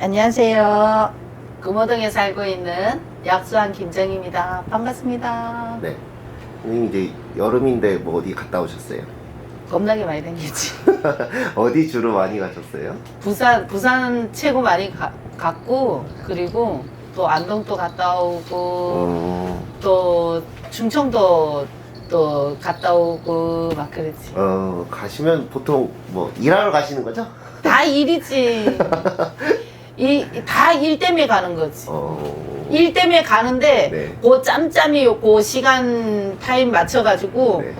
안녕하세요. 금호동에 살고 있는 약수한 김정입니다. 반갑습니다. 네. 선생님 이제 여름인데 뭐 어디 갔다 오셨어요? 겁나게 많이 다녔지. 어디 주로 많이 가셨어요? 부산, 부산 최고 많이 가- 갔고, 그리고 또 안동도 갔다 오고, 어, 또 충청도 또 갔다 오고, 막 그랬지. 어, 가시면 보통 뭐 일하러 가시는 거죠? 다 일이지. 이, 다일 때문에 가는 거지. 어, 일 때문에 가는데, 네. 그 짬짬이 그 시간 타임 맞춰가지고, 네.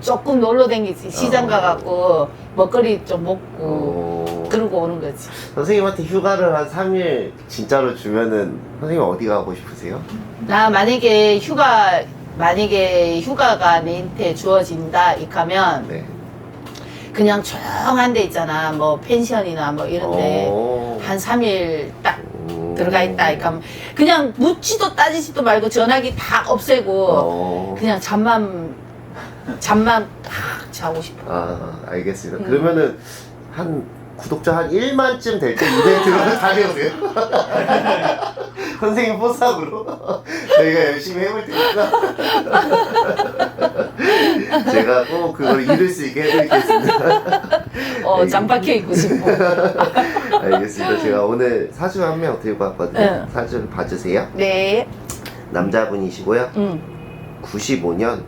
조금 놀러 다니지. 시장 어. 가갖고, 먹거리 좀 먹고, 어, 그러고 오는 거지. 선생님한테 휴가를 한 3일 진짜로 주면은 선생님 어디 가고 싶으세요? 나 만약에 휴가, 만약에 휴가가 내한테 주어진다, 이하면 네. 그냥 조용한 데 있잖아. 뭐 펜션이나 뭐 이런데 어, 한 3일 딱 음. 들어가 있다. 이하면 그냥 묻지도 따지지도 말고 전화기 다 없애고 어, 그냥 잠만, 잠만 딱 자고 싶어. 아, 알겠습니다. 음. 그러면은 한 구독자 한 1만쯤 될 때 이벤트로 다녀오세요. 선생님 포상으로 저희가 열심히 해볼 테니까 제가 꼭 그걸 이룰 수 있게 해드리겠습니다. 어, 장 박혀 있고 싶어. 알겠습니다. 제가 오늘 사주 한 명 들고 왔거든요. 네. 사주를 봐주세요. 네. 남자분이시고요. 응. 95년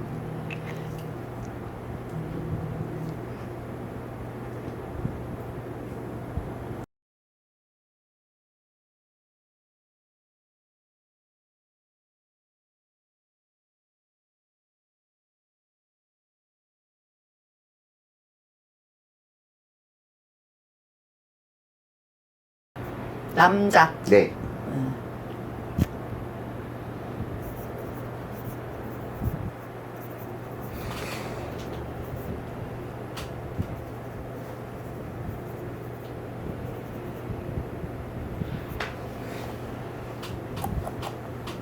남자. 네.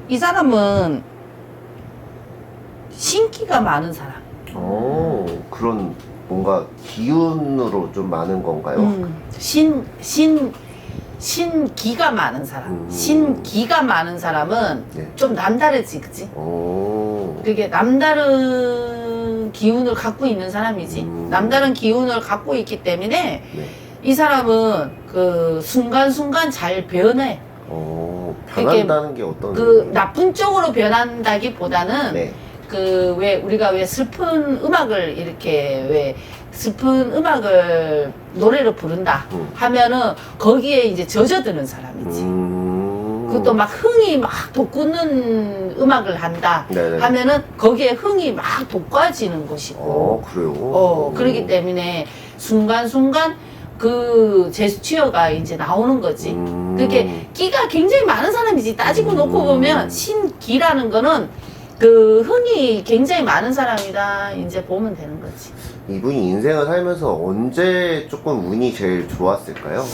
이 사람은 신기가 많은 사람. 오, 그런 뭔가 기운으로 좀 많은 건가요? 음, 신, 신, 신기가 많은 사람. 음. 신기가 많은 사람은 네. 좀 남다르지, 그치? 오. 그게 남다른 기운을 갖고 있는 사람이지. 음. 남다른 기운을 갖고 있기 때문에 네. 이 사람은 그 순간순간 잘 변해. 어, 이게 변한다는 게 어떤? 그? 나쁜 쪽으로 변한다기보다는 네. 그 왜 우리가 왜 슬픈 음악을 이렇게 왜 슬픈 음악을 노래로 부른다 음. 하면은 거기에 이제 젖어드는 사람이지. 음. 그것도 막 흥이 막 돋구는 음악을 한다 네네. 하면은 거기에 흥이 막 돋궈지는 것이고. 어, 그래요. 어, 그러기 때문에 순간순간 그 제스처가 이제 나오는 거지. 음. 그게 끼가 굉장히 많은 사람이지. 따지고 음. 놓고 보면 신기라는 거는 그 흥이 굉장히 많은 사람이다. 이제 보면 되는 거지. 이분이 인생을 살면서 언제 조금 운이 제일 좋았을까요?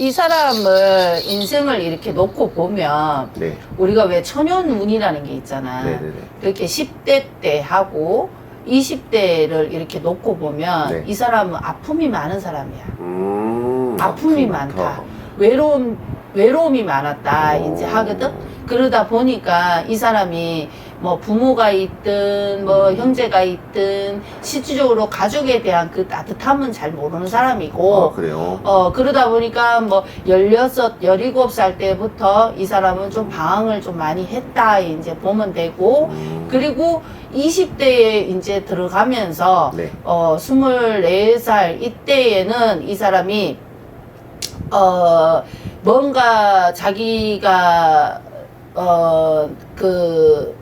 이 사람을 인생을 이렇게 놓고 보면 네. 우리가 왜 천연운이라는 게 있잖아. 네네네. 그렇게 10대 때 하고 20대를 이렇게 놓고 보면 네. 이 사람은 아픔이 많은 사람이야. 음. 아픔이 아픔 많다. 외로움 외로움이 많았다 오. 이제 하거든. 그러다 보니까 이 사람이 뭐 부모가 있든 뭐 음. 형제가 있든 실질적으로 가족에 대한 그 따뜻함은 잘 모르는 사람이고 아, 그래요? 어 그러다 보니까 뭐 16, 17살 때부터 이 사람은 좀 방황을 좀 많이 했다 이제 보면 되고 음. 그리고 20대에 이제 들어가면서 네. 어, 24살 이때에는 이 사람이 어, 뭔가 자기가 어, 그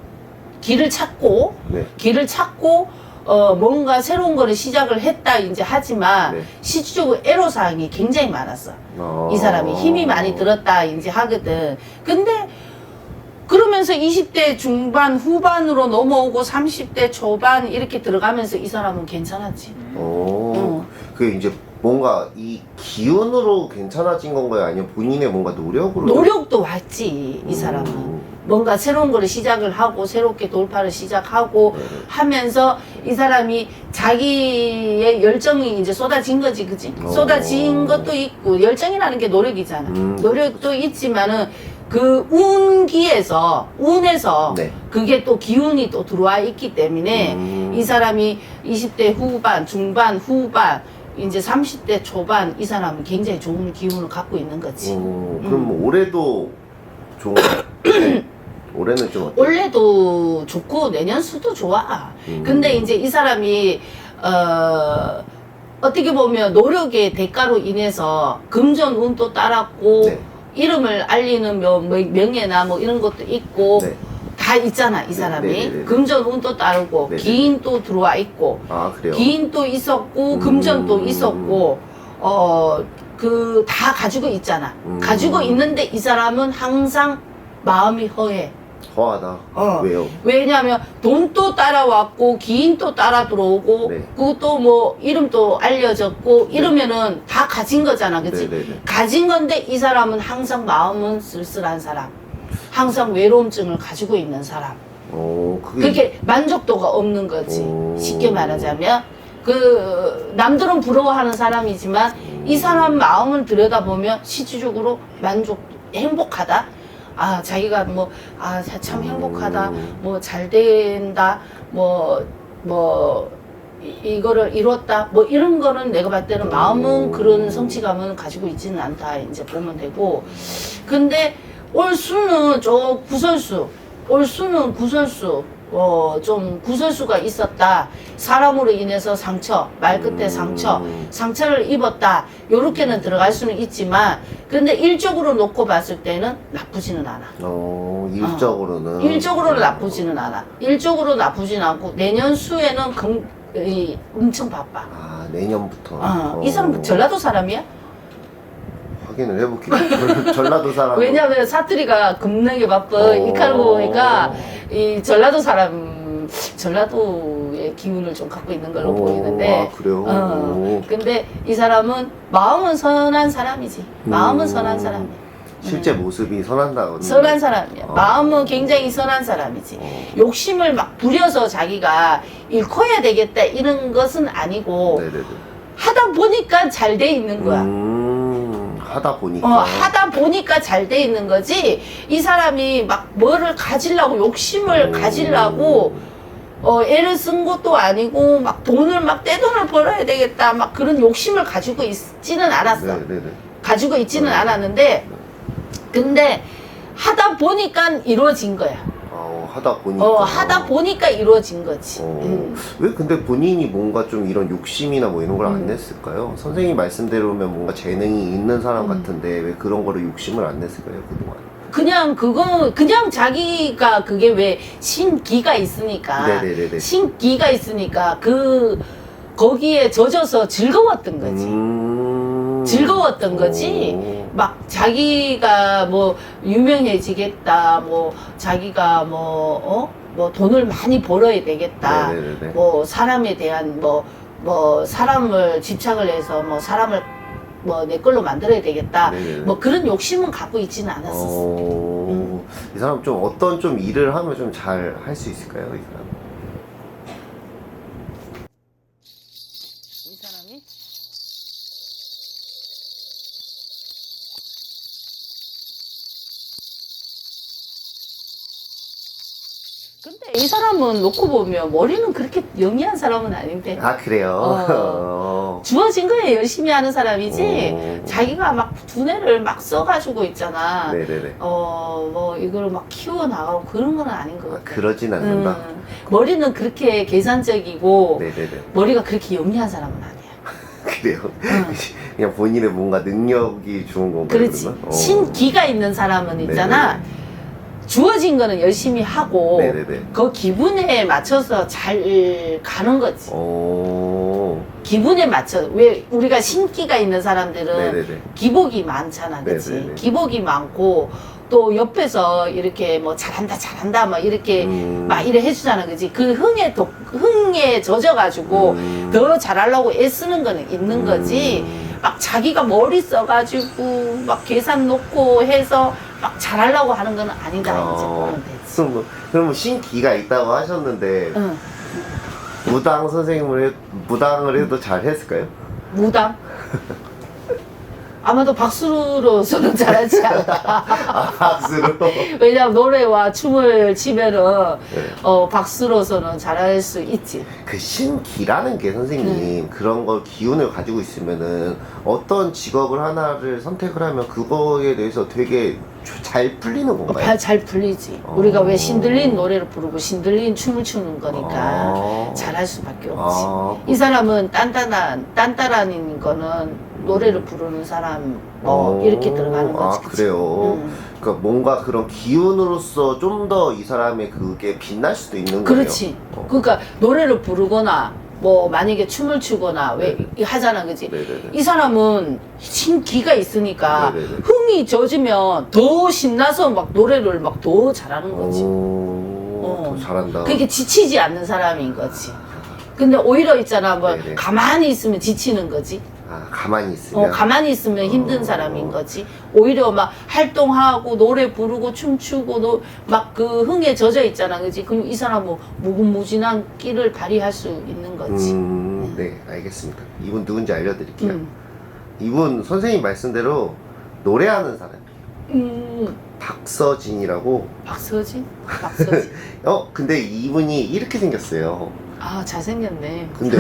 길을 찾고 네. 길을 찾고 어, 뭔가 새로운 거를 시작을 했다 이제 하지만 네. 실질적으로 애로 사항이 굉장히 많았어. 어. 이 사람이 힘이 많이 들었다 이제 하거든. 근데 그러면서 20대 중반 후반으로 넘어오고 30대 초반 이렇게 들어가면서 이 사람은 괜찮았지. 오. 어. 그 이제 뭔가 이 기운으로 괜찮아진 건가요? 아니면 본인의 뭔가 노력으로? 노력도 왔지 이 사람은. 음. 뭔가 새로운 거를 시작을 하고 새롭게 돌파를 시작하고 네. 하면서 이 사람이 자기의 열정이 이제 쏟아진 거지, 그지? 어. 쏟아진 것도 있고 열정이라는 게 노력이잖아. 음. 노력도 있지만은 그 운기에서 운에서 네. 그게 또 기운이 또 들어와 있기 때문에 음. 이 사람이 20대 후반, 중반, 후반, 이제 30대 초반 이 사람은 굉장히 좋은 기운을 갖고 있는 거지. 어, 그럼 뭐 올해도 좋은가요? 올해는 좀 어때요? 올해도 좋고 내년 수도 좋아. 음. 근데 이제 이 사람이 어 어떻게 보면 노력의 대가로 인해서 금전 운도 따랐고 네. 이름을 알리는 명, 뭐 명예나 뭐 이런 것도 있고 네. 다 있잖아 이 사람이 네, 네, 네. 금전 운도 따르고 네, 네. 기인도 들어와 있고 아 그래요? 기인도 있었고 음. 금전도 있었고 어 그 다 가지고 있잖아 음. 가지고 있는데 이 사람은 항상 마음이 허해 허하다. 어. 왜요? 왜냐하면 돈도 따라왔고 기인도 따라 들어오고 네. 그것도 뭐 이름도 알려졌고 이러면은 다 가진 거잖아 그치 네네 네. 가진 건데 이 사람은 항상 마음은 쓸쓸한 사람 항상 외로움증을 가지고 있는 사람 어 그게 그게 만족도가 없는 거지 오. 쉽게 말하자면 그 남들은 부러워하는 사람이지만 이 사람 마음을 들여다보면 실질적으로 만족 행복하다 아 자기가 뭐 아 참 행복하다 음. 뭐잘 된다 뭐뭐 이거를 이뤘다 뭐 이런 거는 내가 봤을 때는 마음은 오. 그런 성취감은 가지고 있지는 않다 이제 보면 되고 근데 올 수는 저 구설수 올 수는 구설수 어 좀 구설수가 있었다 사람으로 인해서 상처 말 끝에 상처 음. 상처를 입었다 요렇게는 들어갈 수는 있지만 근데 일적으로 놓고 봤을 때는 나쁘지는 않아 어 일적으로는 일적으로는 나쁘지는 않아 일적으로 나쁘진 않고 내년 수에는 금, 이, 엄청 바빠 아 내년부터. 어, 이 사람 전라도 사람이야? 확인을 해볼게요. 전라도 사람. 왜냐면 사투리가 겁나게 바빠 어. 이 칼을 보니까 이 전라도 사람 전라도의 기운을 좀 갖고 있는 걸로 어, 보이는데 아 그래요. 어, 오. 근데 이 사람은 마음은 선한 사람이지 마음은 음. 선한 사람이야 실제 모습이 선한다거든요. 선한 사람이야 어. 마음은 굉장히 선한 사람이지 어. 욕심을 막 부려서 자기가 잃고야 되겠다 이런 것은 아니고 네네네. 하다 보니까 잘 돼 있는 거야 음, 하다 보니까. 어, 하다 보니까 잘 돼 있는 거지. 이 사람이 막 뭐를 가지려고, 욕심을 음. 가지려고, 어, 애를 쓴 것도 아니고, 막 돈을 막 떼돈을 벌어야 되겠다. 막 그런 욕심을 가지고 있지는 않았어. 네 네 네. 가지고 있지는 네. 않았는데, 근데 하다 보니까 이루어진 거야. 어, 하다 보니까. 어, 하다 보니까 이루어진 거지. 어, 음. 왜 근데 본인이 뭔가 좀 이런 욕심이나 뭐 이런 걸안 음. 냈을까요? 선생님 말씀대로면 뭔가 재능이 있는 사람 음. 같은데 왜 그런 거를 욕심을 안 냈을까요 그동안? 그냥 그거, 그냥 자기가 그게 왜 신기가 있으니까. 네네네네. 신기가 있으니까 그 거기에 젖어서 즐거웠던 거지. 음. 즐거웠던 거지. 오. 막 자기가 뭐 유명해지겠다, 뭐 자기가 뭐 어? 뭐 돈을 많이 벌어야 되겠다. 네네네네. 뭐 사람에 대한 뭐 뭐 사람을 집착을 해서 뭐 사람을 뭐 내 걸로 만들어야 되겠다. 네네네. 뭐 그런 욕심은 갖고 있지는 않았었어. 어, 음. 이 사람 좀 어떤 좀 일을 하면 좀 잘 할 수 있을까요, 이 사람? 이 사람이 근데 이 사람은 놓고 보면 머리는 그렇게 영리한 사람은 아닌데 아 그래요. 어. 주어진 거에 열심히 하는 사람이지 어. 자기가 막 두뇌를 막 써가지고 있잖아 네네네. 어 뭐 이걸 막 키워 나가고 그런 건 아닌 것 아, 같아 그러진 않는다. 음, 머리는 그렇게 계산적이고 네네네. 머리가 그렇게 영리한 사람은 아니야 그래요. 응. 그냥 본인의 뭔가 능력이 좋은 건가요? 그렇지. 그러면? 어. 신기가 있는 사람은 있잖아. 주어진 거는 열심히 하고 네네네. 그 기분에 맞춰서 잘 가는 거지. 오. 기분에 맞춰. 왜 우리가 신기가 있는 사람들은 네네네. 기복이 많잖아. 네네네. 기복이 많고 또 옆에서 이렇게 뭐 잘한다 잘한다 막 이렇게 음. 막 이래 해주잖아. 그지? 그 흥에 독, 흥에 젖어가지고 음. 더 잘하려고 애쓰는 거는 있는 거지. 음. 막 자기가 머리 써가지고 막 계산 놓고 해서 막 잘하려고 하는 건 아니다 이제 어, 보면 되지. 그럼 뭐, 그럼 뭐 신기가 있다고 하셨는데 응. 무당 선생님을 해, 무당을 해도 잘 했을까요? 무당. 아마도 박수로서는 잘하지 않아. 아, 박수로. 왜냐면 노래와 춤을 치면은 네. 어 박수로서는 잘할 수 있지. 그 신기라는 게 선생님 네. 그런 걸 기운을 가지고 있으면은 어떤 직업을 하나를 선택을 하면 그거에 대해서 되게 조- 잘 풀리는 어, 건가요? 발- 잘 풀리지. 어. 우리가 왜 신들린 노래를 부르고 신들린 춤을 추는 거니까 아. 잘할 수밖에 없지. 아, 이 사람은 딴딴한 딴따라는 거는 노래를 부르는 사람 뭐 어, 이렇게 들어가는 거지. 아, 그치? 그래요? 음. 그러니까 뭔가 그런 기운으로서 좀 더 이 사람의 그게 빛날 수도 있는 거예요. 그렇지. 어. 그러니까 노래를 부르거나 뭐 만약에 춤을 추거나 왜 네. 이- 하잖아, 그지? 네네네. 이 사람은 신기가 있으니까 네네네. 흥이 젖으면 더 신나서 막 노래를 막 더 잘하는 거지. 오, 어. 더 잘한다. 그게 지치지 않는 사람인 거지. 근데 오히려 있잖아, 뭐 네네. 가만히 있으면 지치는 거지. 아, 가만히 있으면. 어, 가만히 있으면 힘든 어. 사람인 거지. 오히려 막 활동하고 노래 부르고 춤추고 막 그 흥에 젖어 있잖아, 그지? 그럼 이 사람 뭐 무궁무진한 끼를 발휘할 수 있는 거지. 음, 네, 알겠습니다. 이분 누군지 알려드릴게요. 음. 이분 선생님 말씀대로 노래하는 사람. 음, 박서진이라고. 박서진? 박서진. 어, 근데 이분이 이렇게 생겼어요. 아, 잘생겼네. 근데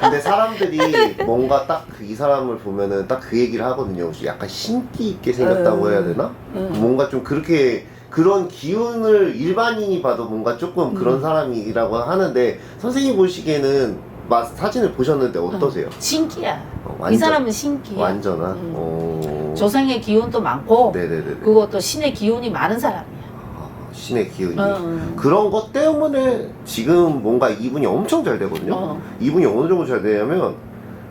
근데 사람들이 뭔가 딱그이 사람을 보면은 딱 그 얘기를 하거든요. 약간 신기 있게 생겼다고 음. 해야 되나? 음. 뭔가 좀 그렇게 그런 기운을 일반인이 봐도 뭔가 조금 그런 음. 사람이라고 하는데 선생님 보시기에는 마- 사진을 보셨는데 어떠세요? 신기야. 어, 이 완전- 사람은 신기야. 완전한. 음. 어... 조상의 기운도 많고, 네네네. 그것도 신의 기운이 많은 사람이야. 아, 신의 기운이. 어, 어. 그런 것 때문에 지금 뭔가 이분이 엄청 잘 되거든요. 어. 이분이 어느 정도 잘 되냐면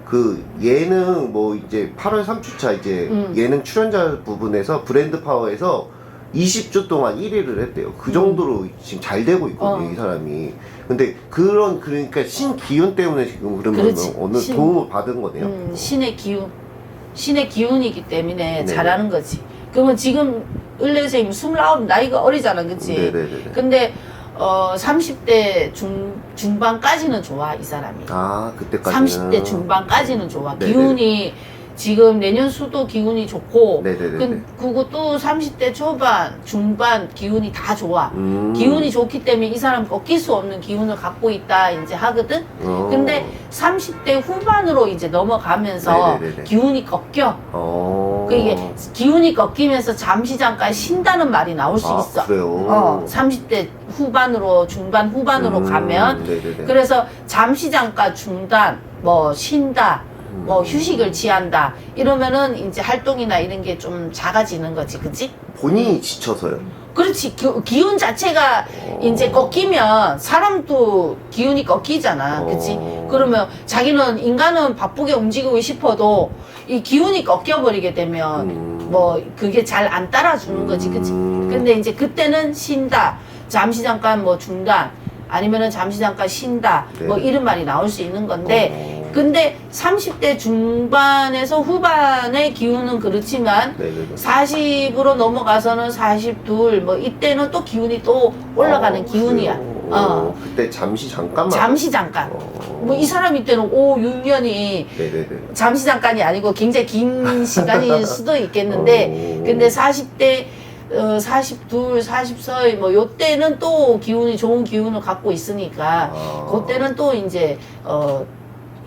그 예능 뭐 이제 8월 3주차 이제 음. 예능 출연자 부분에서 브랜드 파워에서 20주 동안 1위를 했대요. 그 음. 정도로 지금 잘 되고 있거든요, 어. 이 사람이. 근데 그런 그러니까 신 기운 때문에 지금 그러면 그렇지. 어느 신- 도움을 받은 거네요. 음, 신의 기운. 신의 기운이기 때문에 네. 잘하는 거지. 그러면 지금 을레생님 29 나이가 어리잖아, 그치? 네네네. 근데, 어, 30대 중, 중반까지는 좋아, 이 사람이. 아 그때까지는 30대 중반까지는 좋아. 네네. 기운이, 지금 내년 수도 기운이 좋고, 네네네. 그, 그거 또 30대 초반, 중반 기운이 다 좋아. 음. 기운이 좋기 때문에 이 사람 꺾일 수 없는 기운을 갖고 있다, 이제 하거든? 어. 근데 30대 후반으로 이제 넘어가면서 네네네네. 기운이 꺾여. 어. 그 이게 기운이 꺾이면서 잠시 잠깐 쉰다는 말이 나올 수 아, 있어. 그래요. 어, 30대 후반으로 중반 후반으로 음, 가면 네네네. 그래서 잠시 잠깐 중단, 뭐 쉰다, 뭐 음. 휴식을 취한다 이러면은 이제 활동이나 이런 게 좀 작아지는 거지, 그치? 본인이 지쳐서요. 그렇지. 기, 기운 자체가 어. 이제 꺾이면 사람도 기운이 꺾이잖아. 그치? 어. 그러면 자기는 인간은 바쁘게 움직이고 싶어도 이 기운이 꺾여버리게 되면 음. 뭐 그게 잘 안 따라주는 거지. 그치? 음. 근데 이제 그때는 쉰다. 잠시 잠깐 뭐 중단. 아니면은 잠시 잠깐 쉰다. 네. 뭐 이런 말이 나올 수 있는 건데 어. 근데 30대 중반에서 후반의 기운은 그렇지만 네네네. 40으로 넘어가서는 42, 뭐 이때는 또 기운이 또 올라가는 어, 기운이야. 그래요? 어. 그때 잠시 잠깐만. 잠시 잠깐. 어. 뭐 이 사람 이때는 5, 6년이 네네네. 잠시 잠깐이 아니고 굉장히 긴 시간일 수도 있겠는데 어. 근데 40대 어, 42, 44, 뭐 요때는 또 기운이 좋은 기운을 갖고 있으니까 아. 그때는 또 이제 어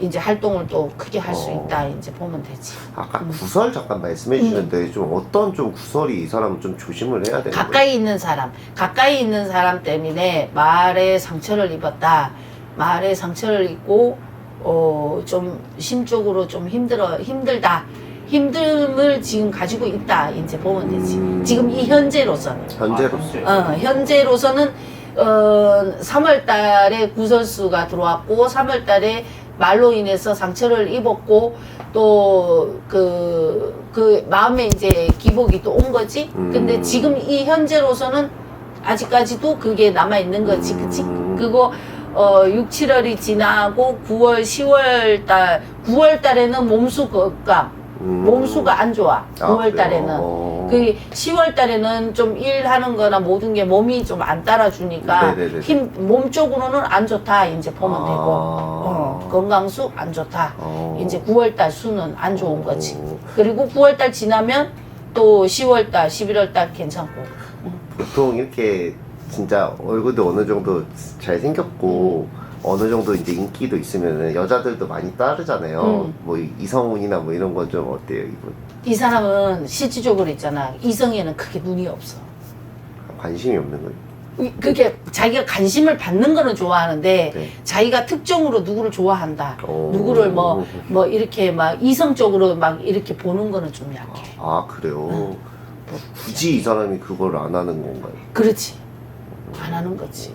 이제 활동을 또 크게 할 수 어. 있다 이제 보면 되지. 아까 음. 구설 잠깐 말씀해 주셨는데 좀 어떤 좀 구설이 이 사람은 좀 조심을 해야 되는 거예요? 가까이 있는 사람, 가까이 있는 사람 때문에 말에 상처를 입었다. 말에 상처를 입고 어좀 심적으로 좀 힘들어 힘들다. 힘듦을 지금 가지고 있다. 이제 보면 되지. 음. 지금 이 현재로서는. 현재로서. 어, 현재로서는 어, 3월 달에 구설수가 들어왔고 3월 달에 말로 인해서 상처를 입었고 또그그 마음에 이제 기복이 또 온 거지. 음. 근데 지금 이 현재로서는 아직까지도 그게 남아 있는 거지. 그치? 음. 그거 어 6, 7월이 지나고 9월, 10월 달 9월 달에는 몸수 걱감 음. 몸수가 안 좋아. 아, 9월 그래요? 달에는. 어. 그 10월 달에는 좀 일하는 거나 모든 게 몸이 좀 안 따라주니까 네네네네. 힘, 몸 쪽으로는 안 좋다. 이제 보면 아. 되고. 어, 건강수 안 좋다. 어. 이제 9월 달 수는 안 좋은 거지. 어. 그리고 9월 달 지나면 또 10월 달, 11월 달 괜찮고. 보통 이렇게 진짜 얼굴도 어느 정도 잘 생겼고 음. 어느 정도 이제 인기도 있으면 여자들도 많이 따르잖아요. 음. 뭐 이- 이성훈이나 뭐 이런 건 좀 어때요 이분? 이 사람은 실질적으로 있잖아. 이성에는 크게 눈이 없어. 관심이 없는 거예요. 이- 그게 자기가 관심을 받는 거는 좋아하는데 네. 자기가 특정으로 누구를 좋아한다. 오. 누구를 뭐, 뭐 이렇게 막 이성적으로 막 이렇게 보는 거는 좀 약해. 아 그래요. 음. 뭐 굳이 이 사람이 그걸 안 하는 건가요? 그렇지. 안 하는 거지.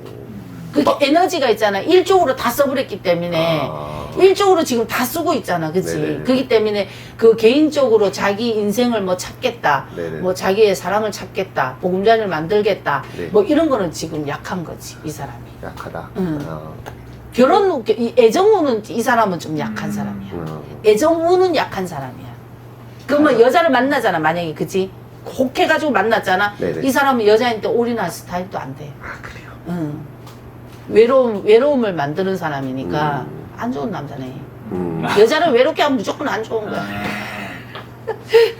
그게 에너지가 있잖아. 일적으로 다 써버렸기 때문에. 아. 일적으로 지금 다 쓰고 있잖아. 그치? 네네네. 그렇기 때문에 그 개인적으로 자기 인생을 뭐 찾겠다. 네네. 뭐 자기의 사랑을 찾겠다. 보금자리를 만들겠다. 네. 뭐 이런 거는 지금 약한 거지. 이 사람이. 약하다. 음. 아. 결혼, 이 애정우는 이 사람은 좀 약한 음. 사람이야. 음. 애정우는 약한 사람이야. 그러면 여자를 만나잖아. 만약에 그지? 혹해가지고 만났잖아. 네네. 이 사람은 여자한테 올인할 스타일도 안 돼. 아 그래요. 응. 외로움, 외로움을 만드는 사람이니까 음. 안 좋은 남자네. 음. 여자를 외롭게 하면 무조건 안 좋은 거야.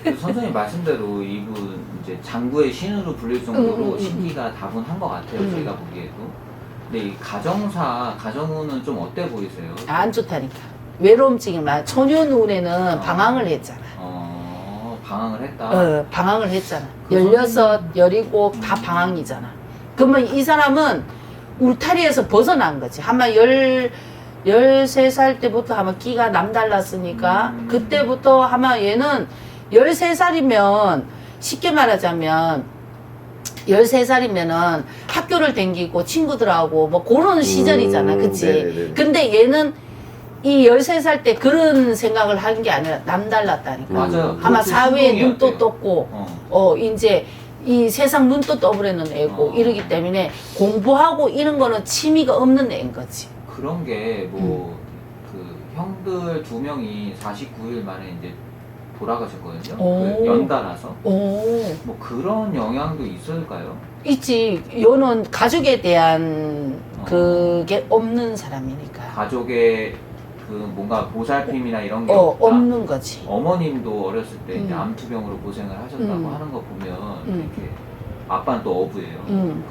그 선생님 말씀대로 이분 이제 장구의 신으로 불릴 정도로 음, 음, 음, 신기가 다분한 것 같아요. 음. 제가 보기에도. 근데 이 가정사 가정우는 좀 어때 보이세요? 안 좋다니까. 외로움 증이 막 초년운에는 방황을 했잖아. 어 방황을 했다. 어, 방황을 했잖아. 그 열여섯, 열일곱 다 방황이잖아. 그러면 이 사람은 울타리에서 벗어난 거지. 아마 열, 열세 살 때부터 아마 끼가 남달랐으니까 음. 그때부터 아마 얘는 열세 살이면 쉽게 말하자면 열세 살이면은 학교를 댕기고 친구들하고 뭐 그런 시절이잖아. 음, 그치? 네네네. 근데 얘는 이 열세 살때 그런 생각을 하는 게 아니라 남달랐다니까. 맞아요. 아마 그것도 사회에 신동이었대요. 눈도 떴고 어. 어 이제 이 세상 눈도 떠버리는 애고 어. 이러기 때문에 공부하고 이런 거는 취미가 없는 애인 거지. 그런 게뭐 음. 그 형들 두 명이 49일 만에 이제 돌아가셨거든요. 오. 그 연달아서. 오 뭐 그런 영향도 있을까요? 있지. 요는 가족에 대한 어. 그게 없는 사람이니까. 가족의 그 뭔가 보살핌이나 이런 게 어 없다. 없는 거지. 어머님도 어렸을 때 이제 음. 암투병으로 고생을 하셨다고 음. 하는 거 보면 음. 이렇게 아빠는 또 어부예요. 음.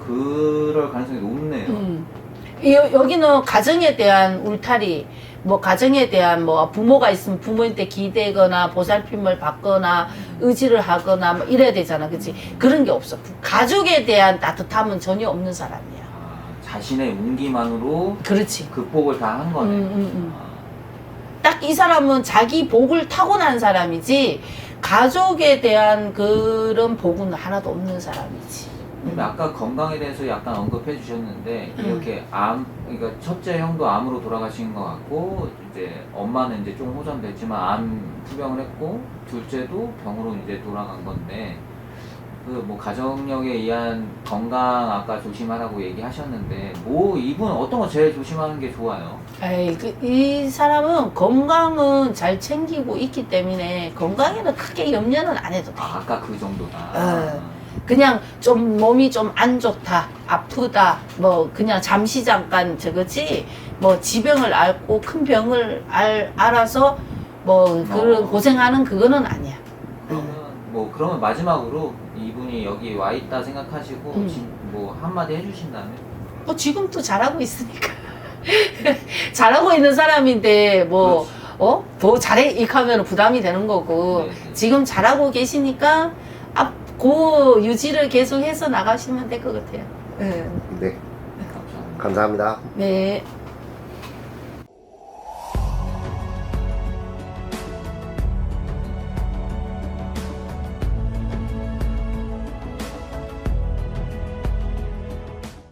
그럴 가능성이 높네요. 음. 여, 여기는 가정에 대한 울타리, 뭐 가정에 대한 뭐 부모가 있으면 부모한테 기대거나 보살핌을 받거나 의지를 하거나 뭐 이래야 되잖아, 그치? 그런 게 없어. 가족에 대한 따뜻함은 전혀 없는 사람이야. 아, 자신의 운기만으로 그렇지. 극복을 다한 음, 거네. 음, 음. 아, 딱이 사람은 자기 복을 타고난 사람이지 가족에 대한 그런 복은 하나도 없는 사람이지. 근데 아까 건강에 대해서 약간 언급해 주셨는데 음. 이렇게 암 그러니까 첫째 형도 암으로 돌아가신 것 같고 이제 엄마는 이제 좀 호전됐지만 암 투병을 했고 둘째도 병으로 이제 돌아간 건데 그 뭐 가정력에 의한 건강 아까 조심하라고 얘기하셨는데 뭐 이분 어떤 거 제일 조심하는 게 좋아요? 에이, 그, 이 사람은 건강은 잘 챙기고 있기 때문에 건강에는 크게 염려는 안 해도 돼. 아, 아까 그 정도다. 어. 그냥 좀 몸이 좀 안 좋다, 아프다, 뭐 그냥 잠시 잠깐 저거지, 뭐 지병을 앓고 큰 병을 알, 알아서 뭐 그런 어. 고생하는 그거는 아니야. 그러면 마지막으로 이분이 여기 와 있다 생각하시고 음. 진- 뭐 한마디 해주신다면 뭐 지금도 잘하고 있으니까. 잘하고 있는 사람인데 뭐. 어? 더 잘해? 이렇게 하면 부담이 되는 거고. 네, 네. 지금 잘하고 계시니까 앞, 그 유지를 계속 해서 나가시면 될 것 같아요. 네. 네, 감사합니다. 감사합니다. 네.